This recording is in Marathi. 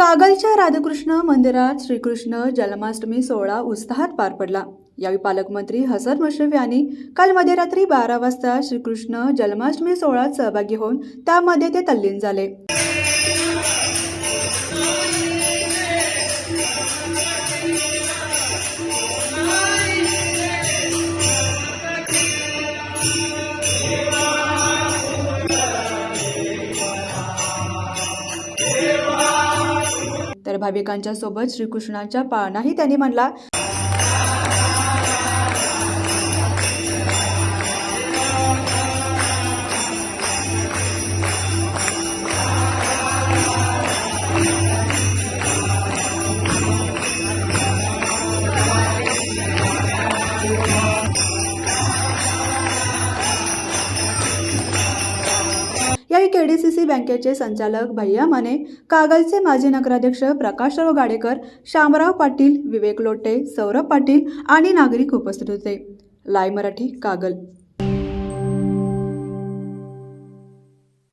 कागलच्या राधाकृष्ण मंदिरात श्रीकृष्ण जन्माष्टमी सोहळा उत्साहात पार पडला. यावेळी पालकमंत्री हसन मुश्रीफ यांनी काल मध्यरात्री बारा वाजता श्रीकृष्ण जन्माष्टमी सोहळ्यात सहभागी होऊन त्यामध्ये ते तल्लीन झाले. तर भाविकांच्या सोबत श्रीकृष्णाच्या पाळणाही त्यांनी म्हणला यावेळी केडीसीसी बँकेचे संचालक भैया माने कागलचे माजी नगराध्यक्ष प्रकाशराव गाडेकर शामराव पाटील विवेक लोटे सौरभ पाटील आणि नागरिक उपस्थित होते. लाय मराठी कागल.